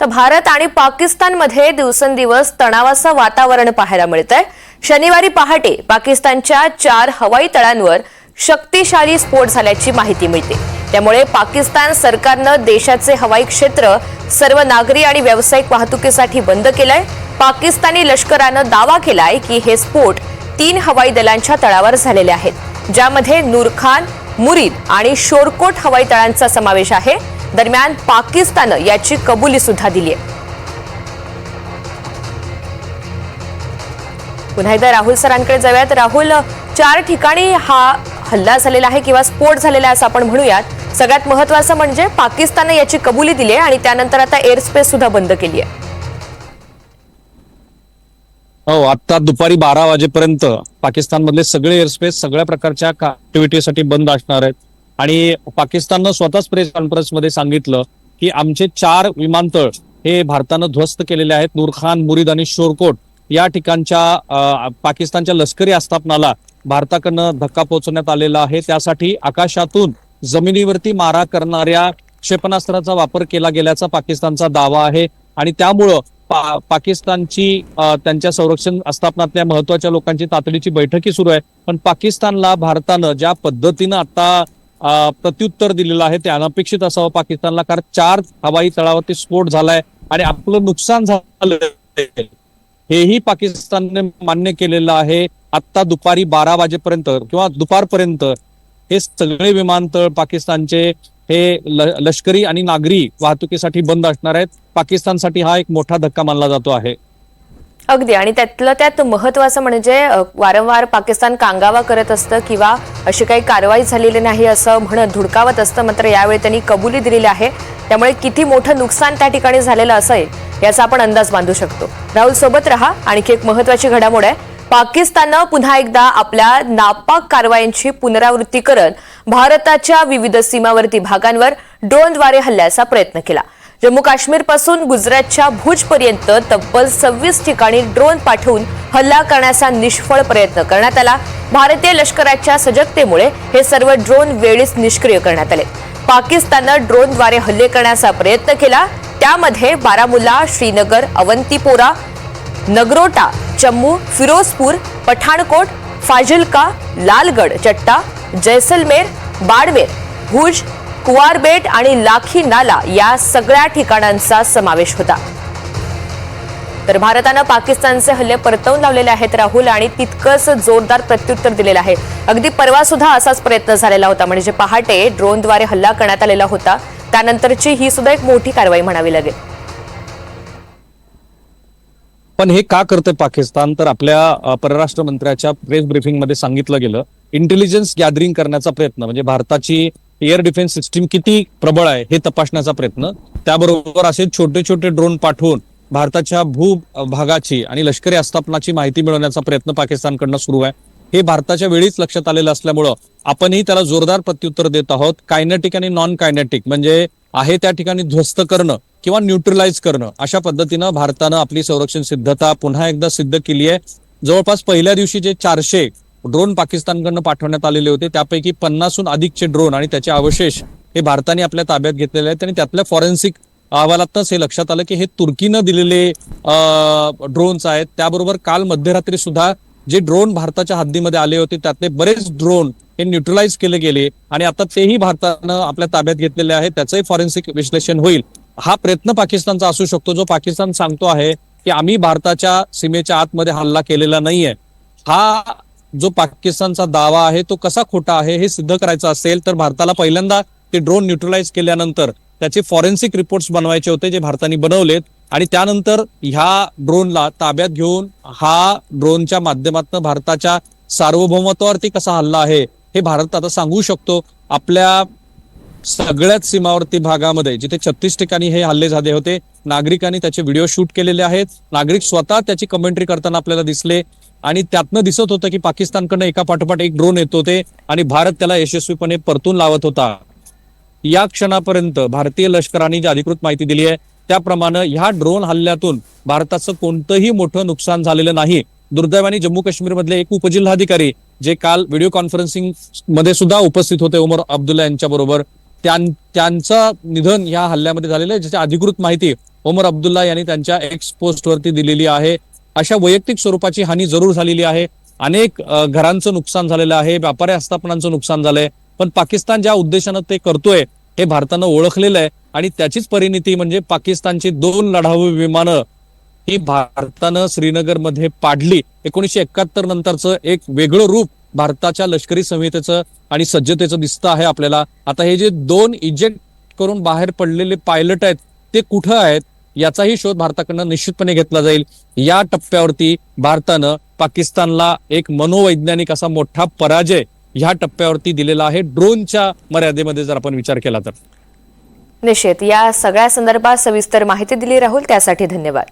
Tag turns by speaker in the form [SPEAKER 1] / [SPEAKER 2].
[SPEAKER 1] तर भारत आणि पाकिस्तानमध्ये दिवसेंदिवस तणावाचं वातावरण पाहायला मिळतंय. शनिवारी पहाटे पाकिस्तानच्या चार हवाई तळांवर शक्तिशाली स्फोट झाल्याची माहिती मिळते. त्यामुळे पाकिस्तान सरकारनं देशाचे हवाई क्षेत्र सर्व नागरी आणि व्यावसायिक वाहतुकीसाठी बंद केलंय. पाकिस्तानी लष्करानं दावा केलाय की हे स्फोट तीन हवाई दलांच्या तळावर झालेले आहेत ज्यामध्ये नूरखान मुरीद आणि शोरकोट हवाई तळांचा समावेश आहे. दरम्यान पाकिस्तानं याची कबुली सुद्धा दिली आहे. पुन्हा एकदा राहुल सरांकडे जाऊयात. राहुल चार ठिकाणी हा हल्ला झालेला आहे किंवा स्फोट झालेला आहे असं आपण म्हणूयात. सगळ्यात महत्वाचं म्हणजे पाकिस्ताननं याची कबुली दिली आहे आणि त्यानंतर आता एअर स्पेस सुद्धा बंद केली आहे.
[SPEAKER 2] हो आता दुपारी बारा वाजेपर्यंत पाकिस्तानमधले सगळे एअरस्पेस सगळ्या प्रकारच्या ऍक्टिव्हिटीसाठी बंद असणार आहेत. आणि पाकिस्ताननं स्वतःच प्रेस कॉन्फरन्समध्ये सांगितलं की आमचे चार विमानतळ हे भारतानं ध्वस्त केलेले आहेत. नूरखान मुरीद आणि शोरकोट या ठिकाणच्या अं, पाकिस्तानच्या लष्करी आस्थापनाला भारताकडनं धक्का पोहोचवण्यात आलेला आहे. त्यासाठी आकाशातून जमिनीवरती मारा करणाऱ्या क्षेपणास्त्राचा वापर केला गेल्याचा पाकिस्तानचा दावा आहे. आणि त्यामुळं पा- पाकिस्तानची त्यांच्या संरक्षण आस्थापनातल्या महत्त्वाच्या लोकांची तातडीची बैठकी सुरू आहे. पण पाकिस्तानला भारतानं ज्या पद्धतीनं आता प्रत्युत्तर दिलेलं आहे. ते अनपेक्षित असावं. पाकिस्तानला कारण चार हवाई तळावरती स्फोट झालाय आणि आपलं नुकसान झालं हेही पाकिस्तानने मान्य केलेलं आहे. आता दुपारी बारा वाजेपर्यंत किंवा दुपारपर्यंत हे सगळे विमानतळ पाकिस्तानचे हे लष्करी आणि नागरी वाहतुकीसाठी बंद असणार आहेत. पाकिस्तानसाठी हा एक मोठा धक्का मानला जातो आहे.
[SPEAKER 1] अगदी. आणि त्यातलं त्यात महत्वाचं म्हणजे वारंवार पाकिस्तान कांगावा करत असतं किंवा अशी काही कारवाई झालेली नाही असं म्हणत धुडकावत असतं मात्र यावेळी त्यांनी कबुली दिलेली आहे. त्यामुळे किती मोठं नुकसान त्या ठिकाणी झालेलं असेल याचा आपण अंदाज बांधू शकतो. राहुल सोबत रहा. आणखी एक महत्वाची घडामोड आहे. पाकिस्ताननं पुन्हा एकदा आपल्या नापाक कारवायांची पुनरावृत्ती करत भारताच्या विविध सीमावर्ती भागांवर ड्रोनद्वारे हल्ल्याचा प्रयत्न केला. जम्मू काश्मीरपासून गुजरातच्या भुजपर्यंत तब्बल सव्वीस ठिकाणी ड्रोन पाठवून हल्ला करण्याचा निष्फळ प्रयत्न करण्यात आला. भारतीय लष्कराच्या सजगतेमुळे हे सर्व ड्रोन वेळीच निष्क्रिय करण्यात आले. पाकिस्ताननं ड्रोनद्वारे हल्ले करण्याचा प्रयत्न केला. त्यामध्ये बारामुल्ला श्रीनगर अवंतीपोरा नगरोटा जम्मू फिरोजपूर पठाणकोट फाजिलका लालगड चट्टा जैसलमेर बाडमेर भुज कुवारबेट आणि लाखी नाला या सगळ्या ठिकाणांचा समावेश होता. तर भारतानं पाकिस्तानचे हल्ले परतवून लावलेले आहेत राहुल आणि तितकंच जोरदार प्रत्युत्तर दिलेलं आहे. अगदी परवा सुद्धा असाच प्रयत्न झालेला होता म्हणजे पहाटे ड्रोनद्वारे हल्ला करण्यात आलेला होता त्यानंतरची ही सुद्धा एक मोठी कारवाई म्हणावी लागेल.
[SPEAKER 2] पण हे का करते पाकिस्तान? तर आपल्या परराष्ट्र मंत्र्याच्या प्रेस ब्रिफिंगमध्ये सांगितलं गेलं. इंटेलिजन्स गॅदरिंग करण्याचा प्रयत्न म्हणजे भारताची एअर डिफेन्स सिस्टीम किती प्रबळ आहे हे तपासण्याचा प्रयत्न. त्याबरोबर असे छोटे छोटे ड्रोन पाठवून भारताच्या भू भागाची आणि लष्करी आस्थापनाची माहिती मिळवण्याचा प्रयत्न पाकिस्तानकडनं सुरू आहे. हे भारताच्या वेळीच लक्षात आलेलं असल्यामुळं आपणही त्याला जोरदार प्रत्युत्तर देत आहोत. कायनेटिक आणि नॉन कायनेटिक म्हणजे आहे त्या ठिकाणी ध्वस्त करणं किंवा न्यूट्रलाइज करणं अशा पद्धतीनं भारतानं आपली संरक्षण सिद्धता पुन्हा एकदा सिद्ध केली आहे जवळपास पहिल्या दिवशी जे चारशे ड्रोन पाकिस्तानकडनं पाठवण्यात आलेले होते. त्यापैकी पन्नासहून अधिकचे ड्रोन आणि त्याचे अवशेष हे भारताने आपल्या ताब्यात घेतलेले आहेत आणि त्यातल्या फॉरेन्सिक अहवालातच हे लक्षात आलं की हे तुर्कीनं दिलेले ड्रोन्स आहेत. त्याबरोबर काल मध्यरात्री सुद्धा जे ड्रोन भारताच्या हद्दीमध्ये आले होते त्यातले बरेच ड्रोन हे न्यूट्रलाइज केले गेले आणि आता तेही भारतानं आपल्या ताब्यात घेतलेले आहे. त्याचंही फॉरेन्सिक विश्लेषण होईल. हा प्रयत्न पाकिस्तानचा असू शकतो. जो पाकिस्तान सांगतो आहे की आम्ही भारताच्या सीमेच्या आतमध्ये हल्ला केलेला नाहीये. हा जो पाकिस्तानचा दावा आहे तो कसा खोटा आहे हे सिद्ध करायचं असेल तर भारताला पहिल्यांदा ते ड्रोन न्यूट्रलाइज केल्यानंतर त्याचे फॉरेन्सिक रिपोर्ट्स बनवायचे होते जे भारताने बनवलेत. आणि त्यानंतर ह्या ड्रोनला ताब्यात घेऊन हा ड्रोनच्या माध्यमातून भारताच्या सार्वभौमत्वावरती कसा हल्ला आहे हे भारत आता सांगू शकतो. आपल्या सगळ्याच सीमावर्ती भागामध्ये जिथे छत्तीस ठिकाणी हे हल्ले झाले होते नागरिकांनी त्याचे व्हिडिओ शूट केलेले आहेत. नागरिक स्वतः त्याची कमेंट्री करताना आपल्याला दिसले. आणि त्यातनं दिसत होतं की पाकिस्तानकडनं एका पाठोपाठ एक ड्रोन येत होते आणि भारत त्याला यशस्वीपणे परतून लावत होता. या क्षणापर्यंत भारतीय लष्कराने जी अधिकृत माहिती दिली आहे त्याप्रमाणे ह्या ड्रोन हल्ल्यातून भारताचं कोणतंही मोठं नुकसान झालेलं नाही. दुर्दैवाने जम्मू काश्मीरमधले एक उपजिल्हाधिकारी जे काल व्हिडिओ कॉन्फरन्सिंगमध्ये सुद्धा उपस्थित होते उमर अब्दुल्ला यांच्या बरोबर त्यां- त्यांचं निधन या हल्ल्यामध्ये झालेलं आहे ज्याची अधिकृत माहिती ओमर अब्दुल्ला यांनी त्यांच्या एक्स पोस्टवरती दिलेली आहे. अशा वैयक्तिक स्वरूपाची हानी जरूर झालेली आहे. अनेक घरांचं नुकसान झालेलं आहे व्यापारी आस्थापनांचं नुकसान झालंय. पण पाकिस्तान ज्या उद्देशानं ते करतोय हे भारतानं ओळखलेलं आहे. आणि त्याचीच परिणिती म्हणजे पाकिस्तानची दोन लढाऊ विमानं ही भारतानं श्रीनगरमध्ये पाडली. एकोणीशे एकाहत्तर नंतरचं एक वेगळं रूप भारताच्या लष्करी संहितेचं आणि सज्जतेचं दिसतं आहे आपल्याला. आता हे जे दोन इजेक्ट करून बाहेर पडलेले पायलट आहेत ते कुठं आहेत? याचाही शोध भारताकडनं निश्चितपणे घेतला जाईल. या टप्प्यावरती भारतानं पाकिस्तानला एक मनोवैज्ञानिक असा मोठा पराजय ह्या टप्प्यावरती दिलेला आहे. ड्रोनच्या मर्यादेमध्ये जर आपण विचार केला तर.
[SPEAKER 1] निश्चित. या सगळ्या संदर्भात सविस्तर माहिती दिली राहुल त्यासाठी धन्यवाद.